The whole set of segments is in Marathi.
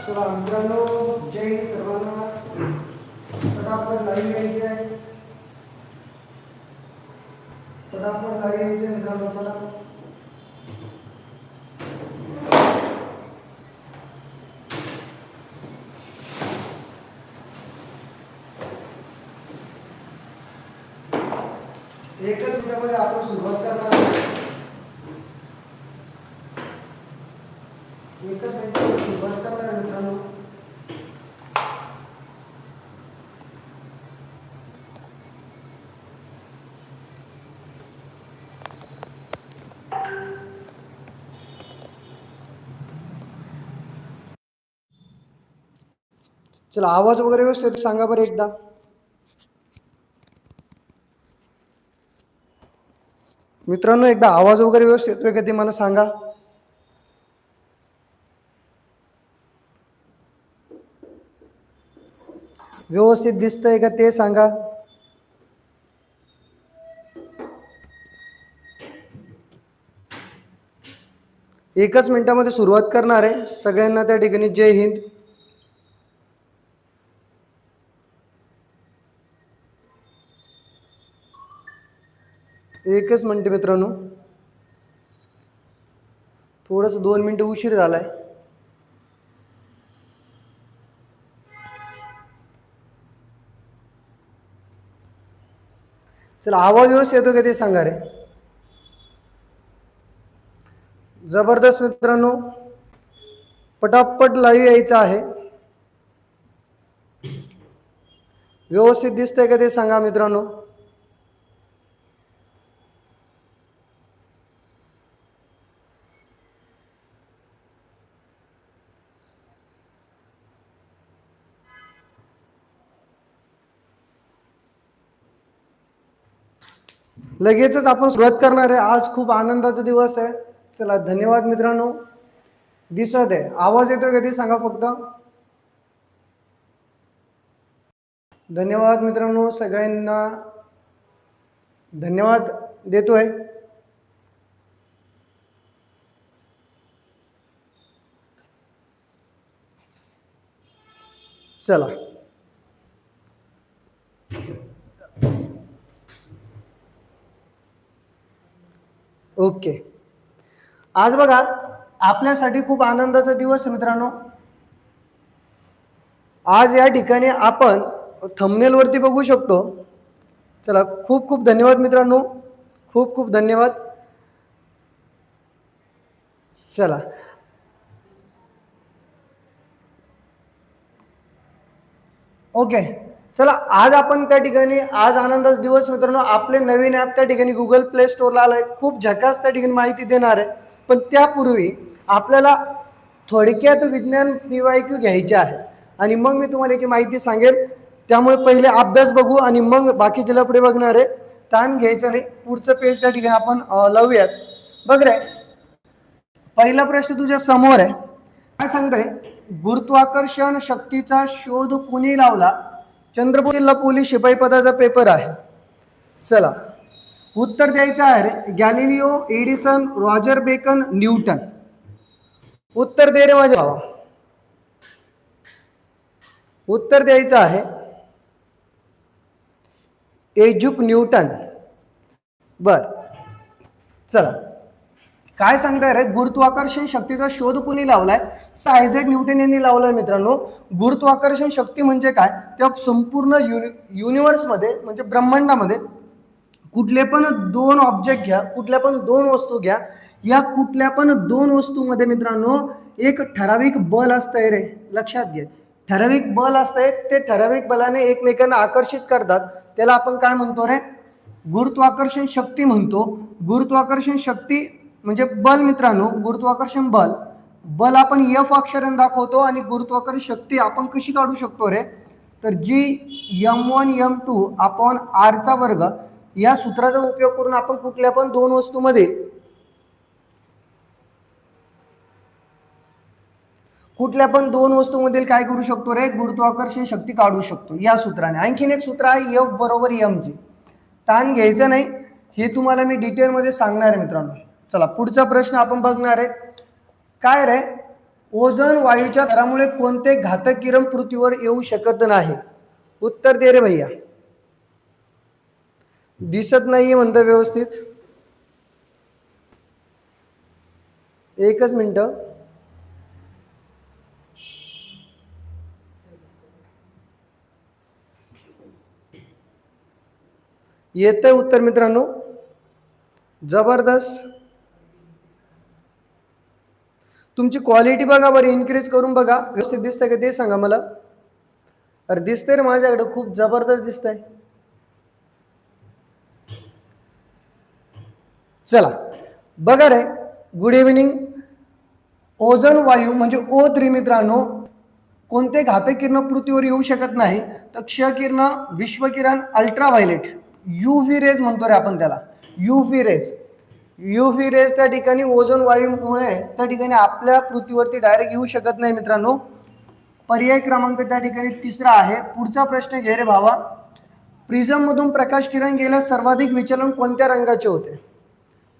चला मित्रांनो जय हिंद सर्वांना फटाफट लाईव्ह यायचं आहे फटाफट लाईव्ह यायचं मित्रांनो चला एकच मिनिटामध्ये आपण सुरुवात करणार आहे एकच मिनिटामध्ये सुरुवात करणार आहे मित्रांनो चला आवाज वगैरे व्यवस्थित सांगा बरं एकदा. मित्रांनो एकदा आवाज वगैरे व्यवस्थित येतोय का ते मला सांगा. व्यवस्थित दिसतंय का ते सांगा. एकच मिनिटामध्ये सुरुवात करणार आहे. सगळ्यांना त्या ठिकाणी जय हिंद. एकच मिनिट मित्रांनो. थोडंसं दोन मिनिटं उशीर झालाय. चला आवाज व्यवस्थित येतो का ते सांगा रे. जबरदस्त मित्रांनो. पटापट लाईव्ह यायचं आहे. व्यवस्थित दिसतंय का ते सांगा मित्रांनो. लगेचच आपण सुरुवात करणार आहे. आज खूप आनंदाचा दिवस आहे. चला धन्यवाद मित्रांनो. दिसत आहे. आवाज येतोय कधी सांगा फक्त. धन्यवाद मित्रांनो सगळ्यांना. धन्यवाद देतोय. चला. ओके. आज बघा आपल्यासाठी खूप आनंदाचा दिवस मित्रांनो. आज या ठिकाणी आपण थमनेलवरती बघू शकतो. चला खूप खूप धन्यवाद मित्रांनो. खूप खूप धन्यवाद. चला. ओके. चला आज आपण त्या ठिकाणी आज आनंदाचा दिवस मित्रांनो आपले नवीन ॲप त्या ठिकाणी गुगल प्ले स्टोअरला आलं आहे खूप झकास त्या ठिकाणी माहिती देणार आहे. पण त्यापूर्वी आपल्याला थोडक्यात विज्ञान पी वाय क्यू घ्यायचे आहे. आणि मग मी तुम्हाला याची माहिती सांगेल. त्यामुळे पहिले अभ्यास बघू आणि मग बाकीच्याला पुढे बघणार आहे. ताण घ्यायचं नाही. पुढचं पेज त्या ठिकाणी आपण लावूयात. बघ रे. पहिला प्रश्न तुझ्या समोर आहे. काय सांगतोय? गुरुत्वाकर्षण शक्तीचा शोध कुणी लावला? चंद्रपूर जिल्हा पोलीस शिपाई पदाचा पेपर आहे. चला उत्तर द्यायचं आहे रे Galileo Edison Roger Bacon Newton. उत्तर दे रे माझ्या भावा. उत्तर द्यायचं आहे एजुक न्यूटन. बर चला. काय सांगताय रे? गुरुत्वाकर्षण शक्तीचा शोध कुणी लावलाय? सायझॅक न्यूटन यांनी लावलाय मित्रांनो. गुरुत्वाकर्षण शक्ती म्हणजे काय? त्या संपूर्ण युनि युनिव्हर्समध्ये म्हणजे ब्रह्मांडामध्ये कुठले पण दोन ऑब्जेक्ट घ्या कुठल्या पण दोन वस्तू घ्या या कुठल्या पण दोन वस्तूमध्ये मित्रांनो एक ठराविक बल असतंय रे. लक्षात घे. ठराविक बल असतंय ते ठराविक बलाने एकमेकांना आकर्षित करतात. त्याला आपण काय म्हणतो रे? गुरुत्वाकर्षण शक्ती म्हणतो. गुरुत्वाकर्षण शक्ती म्हणजे बल मित्रांनो गुरुत्वाकर्षण बल. बल आपण यफ अक्षराने दाखवतो आणि गुरुत्वाकर्षण शक्ती आपण कशी काढू शकतो रे? तर G M one M two आपण आरचा वर्ग या सूत्राचा उपयोग करून आपण कुठल्या पण दोन वस्तूमध्ये कुठल्या पण दोन वस्तूमधील काय करू शकतो रे? गुरुत्वाकर्षण शक्ती काढू शकतो या सूत्राने. आणखीन एक सूत्र आहे यफ बरोबर यम जी ताण घ्यायचं नाही. हे तुम्हाला मी डिटेलमध्ये सांगणार आहे मित्रांनो. चला पुढचा प्रश्न आपण बघणार आहे. काय रे? ओझोन वायूच्या थरामुळे कोणते घातक किरण पृथ्वीवर येऊ शकत नाही? उत्तर दे रे भैया. दिसत नाहीये म्हणतं व्यवस्थित. एकच मिनिट. येतंय उत्तर मित्रांनो. जबरदस्त. तुमची क्वालिटी बघा बरं इन्क्रीज करून बघा. व्यवस्थित दिसतंय का ते सांगा मला. अरे दिसतंय रे माझ्याकडे खूप जबरदस्त दिसतंय. चला बघा रे. गुड इव्हिनिंग ओझोन वायू म्हणजे ओ थ्री मित्रांनो कोणते घातक किरण पृथ्वीवर येऊ शकत नाही? तर क्ष किरण विश्वकिरण अल्ट्राव्हायलेट यू व्ही रेज म्हणतो रे आपण त्याला. U V rays UV rays त्या ठिकाणी ओझोन वायूमुळे त्या ठिकाणी आपल्या पृथ्वीवरती डायरेक्ट येऊ शकत नाही मित्रांनो. पर्याय क्रमांक त्या ठिकाणी तिसरा आहे. पुढचा प्रश्न घे रे भावा. प्रिझममधून प्रकाश किरण गेल्यास सर्वाधिक विचलन कोणत्या रंगाचे होते?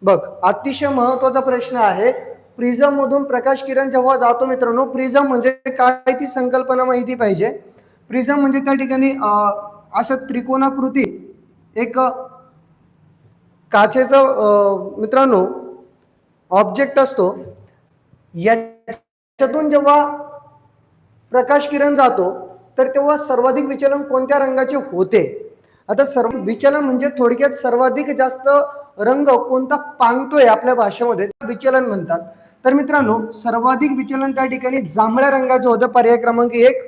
बघ अतिशय महत्त्वाचा प्रश्न आहे. प्रिझममधून प्रकाश किरण जेव्हा जातो मित्रांनो प्रिझम म्हणजे काय ती संकल्पना माहिती पाहिजे. प्रिझम म्हणजे त्या ठिकाणी असं त्रिकोणाकृती एक काचेचा मित्रांनो ऑब्जेक्ट असतो. याच्यातून जेव्हा प्रकाश किरण जातो तर तेव्हा सर्वाधिक विचलन कोणत्या रंगाचे होते? आता सर्व विचलन म्हणजे थोडक्यात सर्वाधिक जास्त रंग कोणता पांगतोय आपल्या भाषेमध्ये विचलन म्हणतात. तर मित्रांनो सर्वाधिक विचलन त्या ठिकाणी जांभळ्या रंगाचं होतं. पर्याय क्रमांक एक.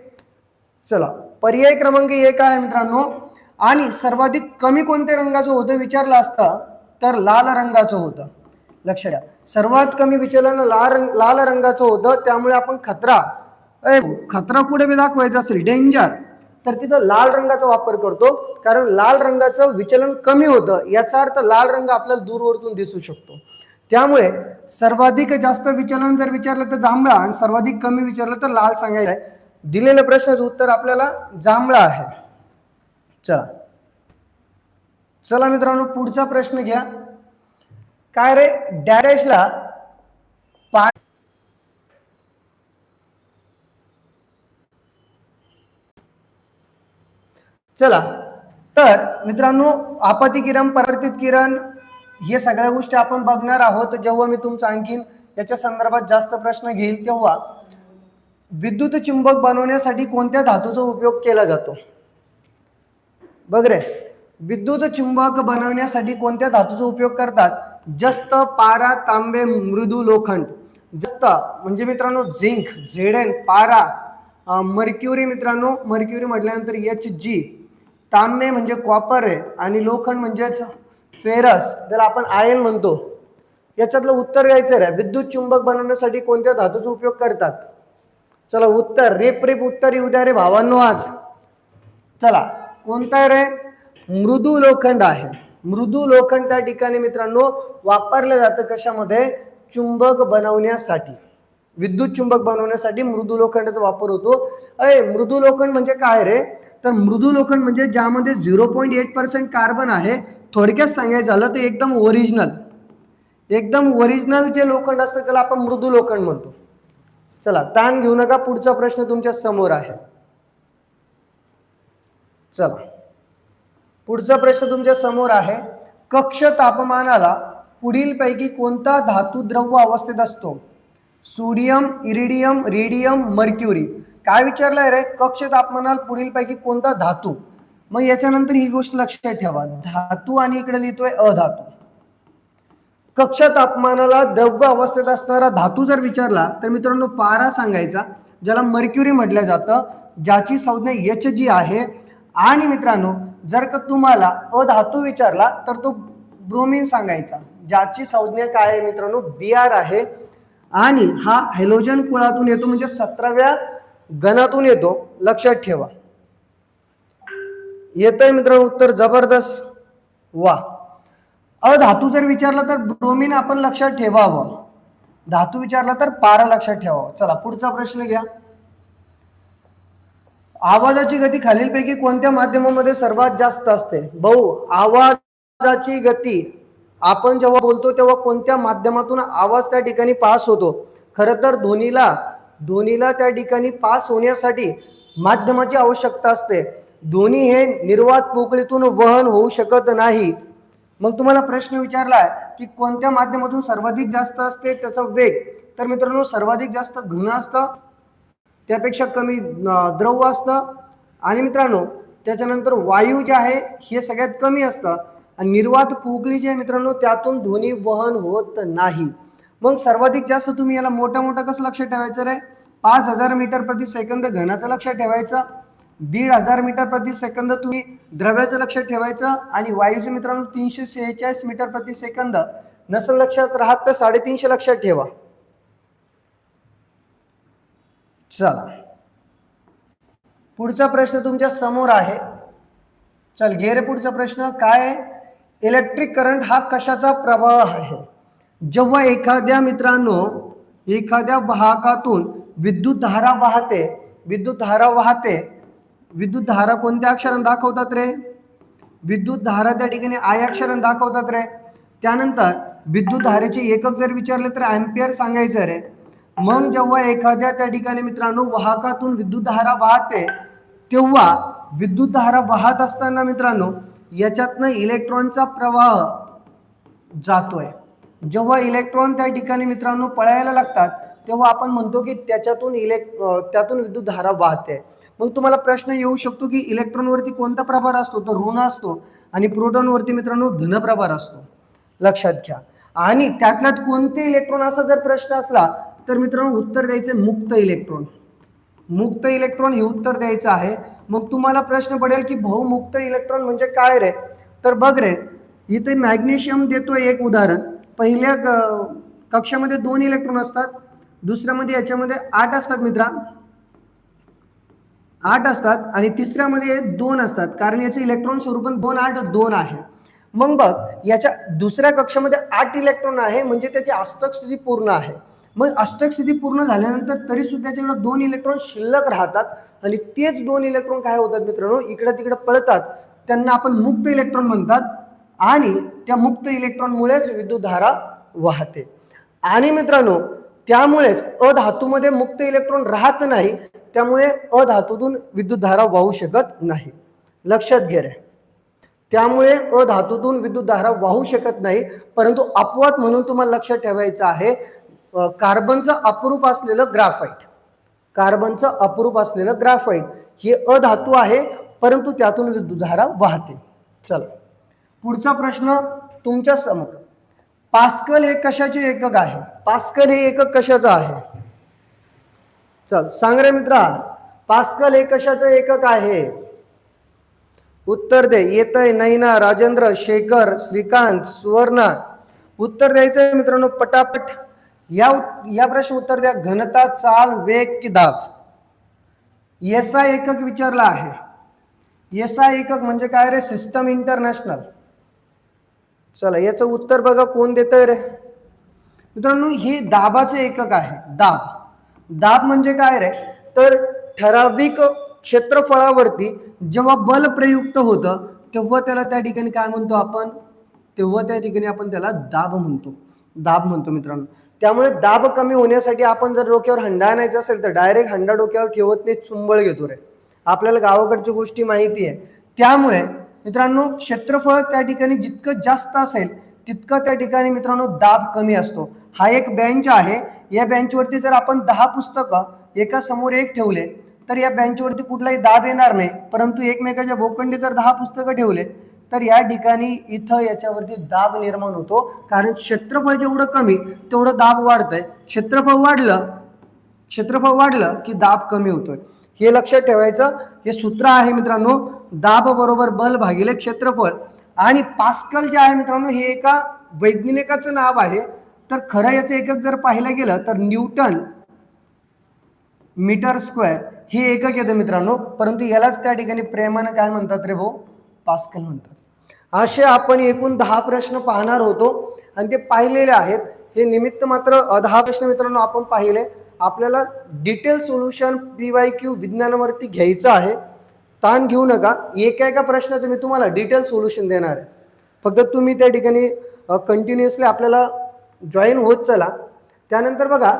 चला पर्याय क्रमांक एक आहे मित्रांनो. आणि सर्वाधिक कमी कोणत्या रंगाचं होतं विचारलं असतं तर लाल रंगाचं होतं. लक्ष द्या. सर्वात कमी विचलन लाल रंग लाल रंगाचं होतं त्यामुळे आपण खतरा. अय खतरा कुठे मी दाखवायचा असेल डेंजर तर तिथं लाल रंगाचा वापर करतो कारण लाल रंगाचं विचलन कमी होतं. याचा अर्थ लाल रंग आपल्याला दूरवरतून दिसू शकतो. त्यामुळे सर्वाधिक जास्त विचलन जर विचारलं तर जांभळा आणि सर्वाधिक कमी विचारलं तर लाल सांगायचं आहे. दिलेल्या प्रश्नाचं उत्तर आपल्याला जांभळा आहे. चला. चला मित्रांनो पुढचा प्रश्न घ्या. काय रे? डॅरेशला पा चला. तर मित्रांनो आपती किरण परावर्तित किरण हे सगळ्या गोष्टी आपण बघणार आहोत. जेव्हा मी तुमचं आणखीन याच्या संदर्भात जास्त प्रश्न घेईल तेव्हा विद्युत चुंबक बनवण्यासाठी कोणत्या धातूचा उपयोग केला जातो? बघ रे. विद्युत चुंबक बनवण्यासाठी कोणत्या धातूचा उपयोग करतात? जस्त पारा तांबे मृदू लोखंड. जस्त म्हणजे मित्रांनो झिंक झेडेन पारा. मर्क्युरी मित्रांनो मर्क्युरी म्हटल्यानंतर एच जी तांबे म्हणजे कॉपर आहे आणि लोखंड म्हणजेच फेरस त्याला आपण आयन म्हणतो. याच्यातलं उत्तर द्यायचं रे विद्युत चुंबक बनवण्यासाठी कोणत्या धातूचा उपयोग करतात? चला उत्तर रेप रेप उत्तर येऊ द्या रे भावांनो आज. चला कोणता आहे रे? मृदू लोखंड आहे. मृदू लोखंड त्या ठिकाणी मित्रांनो वापरलं जातं कशामध्ये? चुंबक बनवण्यासाठी. विद्युत चुंबक बनवण्यासाठी मृदू लोखंडाचा वापर होतो. अय मृदू लोखंड म्हणजे काय रे? तर मृदू लोखंड म्हणजे ज्यामध्ये zero point eight percent carbon आहे. थोडक्यात सांगायचं झालं तर एकदम ओरिजिनल. एकदम ओरिजिनल जे लोखंड असतं त्याला आपण मृदू लोखंड म्हणतो. चला ताण घेऊ नका. पुढचा प्रश्न तुमच्यासमोर आहे. चला. पुढचा प्रश्न तुमच्यासमोर आहे. कक्ष तापमानाला पुढीलपैकी कोणता धातू द्रव्य अवस्थेत असतो? Sodium iridium radium mercury. काय विचारलंय रे? कक्ष तापमानाला पुढीलपैकी कोणता धातू? मग याच्यानंतर ही गोष्ट लक्षात ठेवा. धातू आणि इकडे लिहितोय अधातू. कक्ष तापमानाला द्रव्य अवस्थेत असणारा धातू जर विचारला तर मित्रांनो पारा सांगायचा ज्याला मर्क्युरी म्हटलं जातं ज्याची संज्ञा एच जी आहे. आणि मित्रांनो जर का तुम्हाला अधातू विचारला तर तो ब्रोमिन सांगायचा ज्याची संज्ञा काय आहे मित्रांनो? बी आर आहे. आणि हा हेलोजन कुळातून येतो म्हणजे सतराव्या गणातून येतो. लक्षात ठेवा. येतंय मित्रांनो उत्तर जबरदस्त. वा. अधातू जर विचारला तर ब्रोमिन आपण लक्षात ठेवावं. धातू विचारला तर पारा लक्षात ठेवावं. चला पुढचा प्रश्न घ्या. आवाजाची गती खालीलपैकी कोणत्या माध्यमामध्ये सर्वात जास्त असते? भाऊ आवाजाची गती. आपण जेव्हा बोलतो तेव्हा कोणत्या माध्यमातून आवाज त्या ठिकाणी पास होतो? खरं तर ध्वनीला ध्वनीला त्या ठिकाणी पास होण्यासाठी माध्यमाची आवश्यकता असते. ध्वनी हे निर्वात पोकळीतून वहन होऊ शकत नाही. मग तुम्हाला प्रश्न विचारला की कोणत्या माध्यमातून सर्वाधिक जास्त असते? त्याचा वेग. तर मित्रांनो सर्वाधिक जास्त घन असतं. त्यापेक्षा कमी द्रव असतं. आणि मित्रांनो त्याच्यानंतर वायू जे आहे हे सगळ्यात कमी असतं. आणि निर्वात पोकळी जे आहे मित्रांनो त्यातून ध्वनी वहन होत नाही. मग सर्वाधिक जास्त तुम्ही याला मोठा मोठा कसं लक्षात ठेवायचं रे? पाच हजार मीटर प्रति सेकंद घनाचं लक्षात ठेवायचं. दीड हजार मीटर प्रति सेकंद तुम्ही द्रव्याचं लक्षात ठेवायचं. आणि वायूचं मित्रांनो तीनशे सेहेचाळीस मीटर प्रति सेकंद. नसेल लक्षात राहत तर साडेतीनशे लक्षात ठेवा. चला. पुढचा प्रश्न तुमच्यासमोर आहे. चल घे रे पुढचा प्रश्न. काय? इलेक्ट्रिक करंट हा कशाचा प्रवाह आहे? जेव्हा एखाद्या मित्रांनो एखाद्या वाहकातून विद्युत धारा वाहते विद्युत धारा वाहते विद्युत धारा कोणत्या अक्षराने दाखवतात रे? विद्युत धारा त्या ठिकाणी आय अक्षराने दाखवतात रे. त्यानंतर विद्युत धारेचे एकक जर विचारले तर अँपियर सांगायचं रे. मग जेव्हा एखाद्या त्या ठिकाणी मित्रांनो वाहकातून विद्युत धारा वाहते तेव्हा विद्युत धारा वाहत असताना मित्रांनो याच्यातनं इलेक्ट्रॉनचा प्रवाह जातोय. जेव्हा इलेक्ट्रॉन त्या ठिकाणी मित्रांनो पळायला लागतात तेव्हा आपण म्हणतो की त्याच्यातून इलेक्ट त्यातून विद्युत धारा वाहते. मग तुम्हाला प्रश्न येऊ शकतो की इलेक्ट्रॉनवरती कोणता प्रभार असतो? तर ऋण असतो आणि प्रोटॉनवरती मित्रांनो धन प्रभार असतो. लक्षात घ्या. आणि त्यातल्यात कोणते इलेक्ट्रॉन? असा जर प्रश्न असला तर मित्रांनो उत्तर द्यायचे मुक्त इलेक्ट्रॉन. मुक्त इलेक्ट्रॉन हे उत्तर द्यायचं आहे. मग तुम्हाला प्रश्न पडेल की भाऊ मुक्त इलेक्ट्रॉन म्हणजे काय रे? तर बघ रे इथे मॅग्नेशियम देतो एक उदाहरण. पहिल्या क- कक्षामध्ये दोन इलेक्ट्रॉन असतात. दुसऱ्यामध्ये याच्यामध्ये आठ असतात मित्रा. आठ असतात आणि तिसऱ्यामध्ये दोन असतात. कारण याचे इलेक्ट्रॉन स्वरूपन दोन आठ दोन आहे. मग बघ याच्या दुसऱ्या कक्षामध्ये आठ इलेक्ट्रॉन आहे म्हणजे त्याची अष्टक स्थिती पूर्ण आहे. मग अष्टक स्थिती पूर्ण झाल्यानंतर तरी सुद्धा त्याच्याकडे दोन इलेक्ट्रॉन शिल्लक राहतात. आणि तेच दोन इलेक्ट्रॉन काय होतात मित्रांनो? इकडं तिकडे पळतात. त्यांना आपण मुक्त इलेक्ट्रॉन म्हणतात. आणि त्या मुक्त इलेक्ट्रॉनमुळेच विद्युतधारा वाहते. आणि मित्रांनो त्यामुळेच अधातूमध्ये मुक्त इलेक्ट्रॉन राहत नाही. त्यामुळे अधातूतून विद्युतधारा वाहू शकत नाही. लक्षात घे त्यामुळे अधातूतून विद्युतधारा वाहू शकत नाही. परंतु अपवाद म्हणून तुम्हाला लक्षात ठेवायचं आहे. कार्बनचं अपरूप असलेलं ग्राफाईट कार्बनचं अपरूप असलेलं ग्राफाईट हे अधातू आहे परंतु त्यातून विद्युतधारा वाहते. चला. पुढचा प्रश्न तुमच्यासमोर. पास्कल हे कशाचे एकक आहे? पास्कल हे एकक कशाचं आहे? चल सांग रे मित्रा. पास्कल हे कशाचं एकक आहे? उत्तर दे. येतय नैना राजेंद्र शेखर श्रीकांत सुवर्णा. उत्तर द्यायचं मित्रांनो पटापट. या उत- या प्रश्न उत्तर द्या. घनता चाल वेग की दाब. एसआय एकक विचारला आहे. एसआय एकक म्हणजे काय रे? सिस्टम इंटरनॅशनल चला याचं उत्तर बघा कोण देत रे? मित्रांनो हे दाबाचे एकक आहे. दाब. दाब म्हणजे काय रे? तर ठराविक क्षेत्रफळावरती जेव्हा बल प्रयुक्त होतं तेव्हा त्याला त्या ठिकाणी काय म्हणतो आपण? तेव्हा त्या ठिकाणी आपण त्याला दाब म्हणतो. दाब म्हणतो मित्रांनो. त्यामुळे दाब कमी होण्यासाठी आपण जर डोक्यावर हंडा आणायचा असेल तर डायरेक्ट हंडा डोक्यावर ठेवत नाही चुंबळ घेतो रे. आपल्याला गावाकडची गोष्टी माहिती आहे. त्यामुळे मित्रांनो क्षेत्रफळ त्या ठिकाणी जितकं जास्त असेल तितकं त्या ठिकाणी मित्रांनो दाब कमी असतो. हा एक बेंच आहे. या बेंचवरती जर आपण दहा पुस्तकं एका समोर एक ठेवले तर या बेंचवरती कुठलाही दाब येणार नाही. परंतु एकमेकाच्या भोकंडी जर दहा पुस्तकं ठेवले तर या ठिकाणी इथं याच्यावरती दाब निर्माण होतो. कारण क्षेत्रफळ जेवढं कमी तेवढं दाब वाढतंय. क्षेत्रफळ वाढलं क्षेत्रफळ वाढलं की दाब कमी होतोय. हे लक्षात ठेवायचं हे सूत्र आहे मित्रांनो दाब बरोबर बल भागिले क्षेत्रफळ. आणि पास्कल जे आहे मित्रांनो हे एका वैज्ञानिकाचं नाव आहे. तर खरं याचं एकक जर पाहिलं गेलं तर न्यूटन मीटर स्क्वेअर हे एकक येतं मित्रांनो. परंतु यालाच त्या ठिकाणी प्रेमानं काय म्हणतात रे भाऊ? पास्कल म्हणतात. असे आपण एकूण दहा प्रश्न पाहणार होतो. आणि ते पाहिलेले आहेत. हे निमित्त मात्र दहा प्रश्न मित्रांनो आपण पाहिले. आपल्याला detail solution P Y Q विज्ञानावरती घ्यायचं आहे. ताण घेऊ नका. एका एका प्रश्नाचं मी तुम्हाला डिटेल सोल्युशन देणार आहे. फक्त तुम्ही त्या ठिकाणी कंटिन्युअसली आपल्याला जॉईन होत चला. त्यानंतर बघा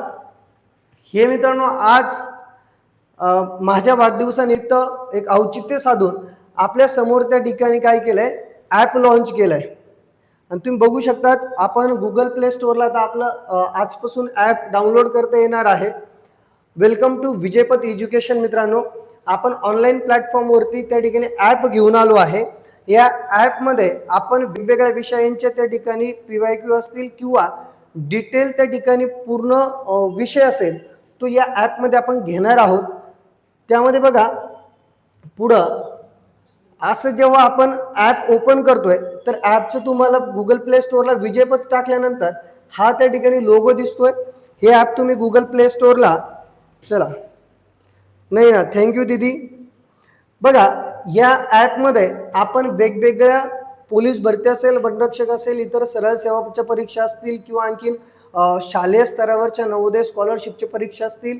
हे मित्रांनो आज माझ्या वाढदिवसानिमित्त एक औचित्य साधून आपल्यासमोर त्या ठिकाणी काय केलं आहे ॲप लॉन्च आहे आणि तुम्ही बघू शकतात आपण गुगल प्ले स्टोअरला आता आपलं आजपासून ॲप डाउनलोड करता येणार आहे. वेलकम टू विजयपत एज्युकेशन मित्रांनो. आपण ऑनलाईन प्लॅटफॉर्मवरती त्या ठिकाणी ॲप घेऊन आलो आहे. या ॲपमध्ये आपण वेगवेगळ्या विषयांच्या त्या ठिकाणी पी वाय क्यू असतील किंवा डिटेल त्या ठिकाणी पूर्ण विषय असेल तो या ॲपमध्ये आपण घेणार आहोत. त्यामध्ये बघा पुढं असं जेव्हा आपण ॲप ओपन करतोय तर ॲपचं तुम्हाला गुगल प्ले स्टोअरला विजयपथ टाकल्यानंतर हा त्या ठिकाणी लोगो दिसतोय. हे ॲप तुम्ही गुगल प्ले स्टोअरला चला. नाही ना थँक्यू दीदी. बघा या ॲपमध्ये आपण वेगवेगळ्या पोलीस भरती असेल वनरक्षक असेल इतर सरळ सेवाच्या परीक्षा असतील किंवा आणखीन शालेय स्तरावरच्या नवोदय स्कॉलरशिपच्या परीक्षा असतील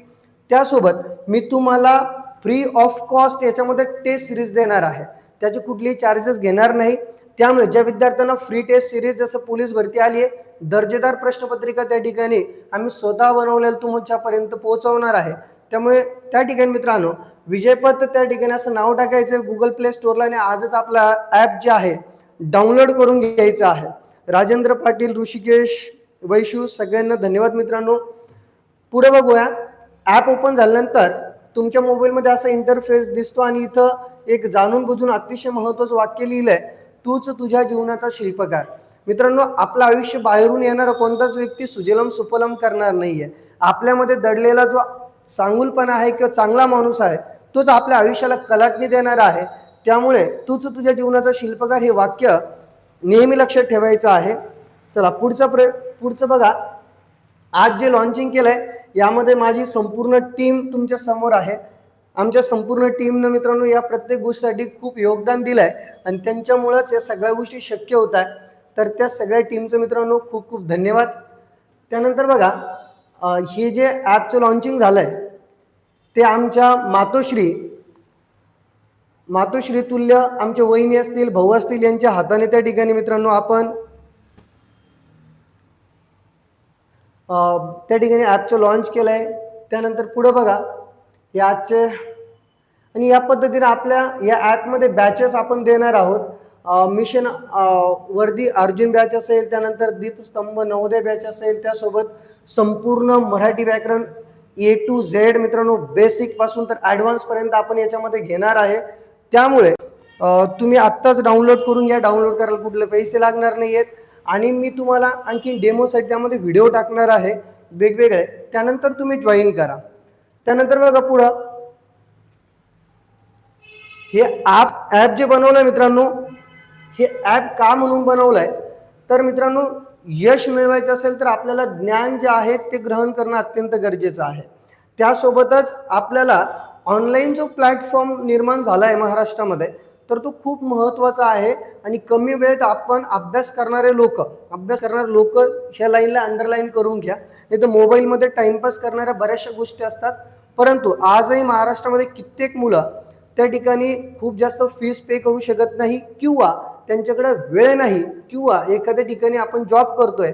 त्यासोबत मी तुम्हाला फ्री ऑफ कॉस्ट याच्यामध्ये टेस्ट सिरीज देणार आहे. त्याचे कुठलेही चार्जेस घेणार नाही. त्यामुळे ज्या विद्यार्थ्यांना फ्री टेस्ट सिरीज जसं पोलीस भरती आली आहे दर्जेदार प्रश्नपत्रिका त्या ठिकाणी आम्ही स्वतः बनवलेलं तुमच्यापर्यंत पोहोचवणार आहे. त्यामुळे त्या ठिकाणी मित्रांनो विजयपथ त्या ठिकाणी असं नाव टाकायचं गुगल प्ले स्टोअरला आणि आजच आपला ॲप जे आहे डाउनलोड करून घ्यायचं आहे. राजेंद्र पाटील ऋषिकेश वैशू सगळ्यांना धन्यवाद मित्रांनो. पुढे बघूया. ॲप ओपन झाल्यानंतर तुमच्या मोबाईलमध्ये असा इंटरफेस दिसतो आणि इथं एक जाणून बुजून अतिशय महत्त्वाचं वाक्य लिहिलंय तूच तुझ्या जीवनाचा शिल्पकार. मित्रांनो आपलं आयुष्य बाहेरून येणारा कोणताच व्यक्ती सुजलम सुफलम करणार नाहीये. आपल्यामध्ये दडलेला जो चांगुलपणा आहे किंवा चांगला माणूस आहे तोच आपल्या आयुष्याला कलाटणी देणार आहे. त्यामुळे तूच तुझ्या जीवनाचा शिल्पकार हे वाक्य नेहमी लक्षात ठेवायचं आहे. चला पुढचं प्र पुढचं बघा. आज जे लॉन्चिंग केलंय यामध्ये माझी संपूर्ण टीम तुमच्यासमोर आहे. आमच्या संपूर्ण टीमनं मित्रांनो या प्रत्येक गोष्टीसाठी खूप योगदान दिलं आहे आणि त्यांच्यामुळंच या सगळ्या गोष्टी शक्य होत आहे तर त्या सगळ्या टीमचं मित्रांनो खूप खूप धन्यवाद. त्यानंतर बघा हे जे ॲपचं लॉन्चिंग आहे ते आमच्या मातोश्री मातोश्री तुल्य आमच्या वहिनी असतील भाऊ असतील यांच्या हाताने त्या ठिकाणी मित्रांनो आपण त्या ठिकाणी ॲपचं लॉन्च केलं आहे त्यानंतर पुढं बघा हे आजचे आणि या पद्धतीने आपल्या या ॲपमध्ये बॅचेस आपण देणार आहोत. मिशन वर्दी अर्जुन बॅच असेल त्यानंतर दीपस्तंभ नवोदय बॅच असेल त्यासोबत संपूर्ण मराठी व्याकरण ए टू झेड मित्रांनो बेसिकपासून तर ॲडव्हान्सपर्यंत आपण याच्यामध्ये घेणार आहे. त्यामुळे तुम्ही आत्ताच डाउनलोड करून घ्या. डाउनलोड करायला कुठले पैसे लागणार नाही आहेत आणि मी तुम्हाला आणखी डेमोसाठी त्यामध्ये व्हिडिओ टाकणार आहे. वेगवेगळे. त्यानंतर तुम्ही जॉईन करा. त्यानंतर बघा पुढं. हे ॲप ॲप जे बनवलंय मित्रांनो हे ॲप का म्हणून बनवलंय? तर मित्रांनो यश मिळवायचं असेल तर आपल्याला ज्ञान जे आहे ते ग्रहण करणं अत्यंत गरजेचं आहे. त्यासोबतच आपल्याला ऑनलाईन जो प्लॅटफॉर्म निर्माण झाला आहे महाराष्ट्रामध्ये तर तो खूप महत्त्वाचा आहे आणि कमी वेळेत आपण अभ्यास करणारे लोक अभ्यास करणारे लोक ह्या लाईनला अंडरलाईन करून घ्या. नाही तर मोबाईलमध्ये टाइमपास करणाऱ्या बऱ्याचशा गोष्टी असतात. परंतु आजही महाराष्ट्रामध्ये कित्येक मुलं त्या ठिकाणी खूप जास्त फीस पे करू शकत नाही किंवा त्यांच्याकडे वेळ नाही किंवा एखाद्या ठिकाणी आपण जॉब करतोय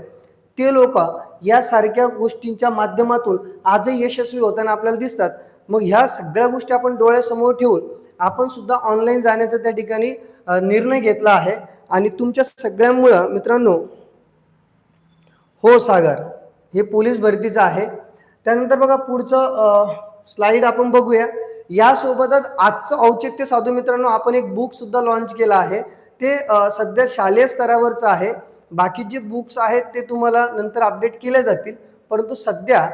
ते लोक यासारख्या गोष्टींच्या माध्यमातून आजही यशस्वी होताना आपल्याला दिसतात. मग ह्या सगळ्या गोष्टी आपण डोळ्यासमोर ठेवून आपण सुद्धा ऑनलाईन जाण्याचा त्या ठिकाणी निर्णय घेतला आहे. आणि तुमच्या सगळ्यांमुळं मित्रांनो हो सागर हे पोलीस भरतीचं आहे. त्यानंतर बघा पुढचं स्लाइड आपण बघूया. यासोबतच आजचं औचित्य साधू मित्रांनो आपण एक बुक सुद्धा लॉन्च केलं आहे. ते सध्या शालेय स्तरावरचं आहे. बाकी जे बुक्स आहेत ते तुम्हाला नंतर अपडेट केले जातील. परंतु सध्या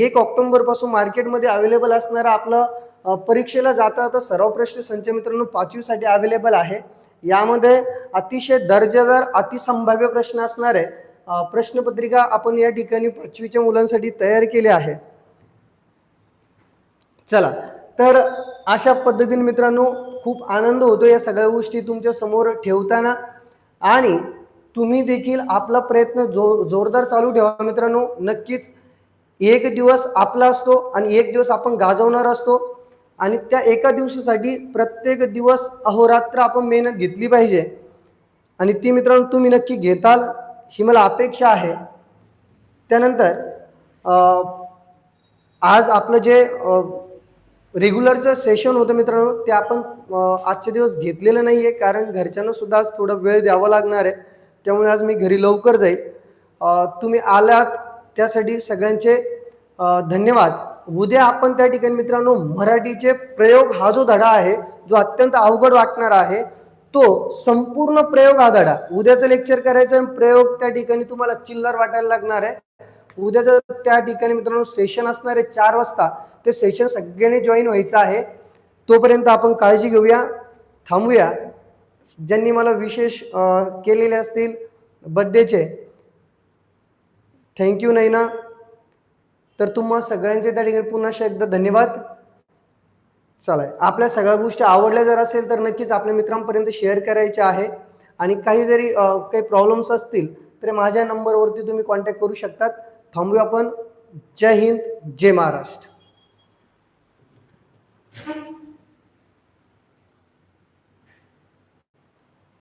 एक ऑक्टोंबरपासून मार्केटमध्ये अवेलेबल असणारं आपलं परीक्षेला जाता आता सराव प्रश्न संच मित्रांनो पाचवीसाठी अवेलेबल आहे. यामध्ये अतिशय दर्जेदार अतिसंभाव्य प्रश्न असणारे आहे. प्रश्नपत्रिका आपण या ठिकाणी पाचवीच्या मुलांसाठी तयार केल्या आहे. चला तर अशा पद्धतीने मित्रांनो खूप आनंद होतो या सगळ्या गोष्टी तुमच्यासमोर ठेवताना. आणि तुम्ही देखील आपला प्रयत्न जो जोरदार चालू ठेवा मित्रांनो. नक्कीच एक दिवस आपला असतो आणि एक दिवस आपण गाजवणार असतो. आणि त्या एका दिवसासाठी प्रत्येक दिवस अहोरात्र आपण मेहनत घेतली पाहिजे. आणि ती मित्रांनो तुम्ही नक्की घेताल. ही मला अपेक्षा आहे. त्यानंतर आज आपलं जे रेग्युलरचं सेशन होतं मित्रांनो ते आपण आजचे दिवस घेतलेलं नाही आहे कारण घरच्यांना सुद्धा आज थोडा वेळ द्यावा लागणार आहे. त्यामुळे आज मी घरी लवकर जाईल. तुम्ही आलात त्यासाठी सगळ्यांचे धन्यवाद. उद्या आपण त्या ठिकाणी मित्रांनो मराठीचे प्रयोग हा जो धडा आहे जो अत्यंत अवघड वाटणार आहे. तो संपूर्ण प्रयोग आघाडा. उद्याचं लेक्चर करायचं आणि प्रयोग त्या ठिकाणी तुम्हाला चिल्लर वाटायला लागणार आहे. उद्याचं त्या ठिकाणी मित्रांनो सेशन असणार आहे चार वाजता. ते सेशन सगळ्यांनी जॉईन व्हायचं आहे. तोपर्यंत आपण काळजी घेऊया थांबूया. ज्यांनी मला विशेष केलेले असतील बड्डेचे थँक्यू नैना. तर तुम्हा सगळ्यांचे त्या ठिकाणी पुन्हा एकदा धन्यवाद. चला आपल्या सगळ्या गोष्टी आवडल्या जर असेल तर नक्कीच आपल्या मित्रांपर्यंत शेअर करायच्या आहे. आणि काही जरी काही प्रॉब्लेम्स असतील तर माझ्या नंबरवरती तुम्ही कॉन्टॅक्ट करू शकतात. थांबू आपण. जय हिंद जय महाराष्ट्र.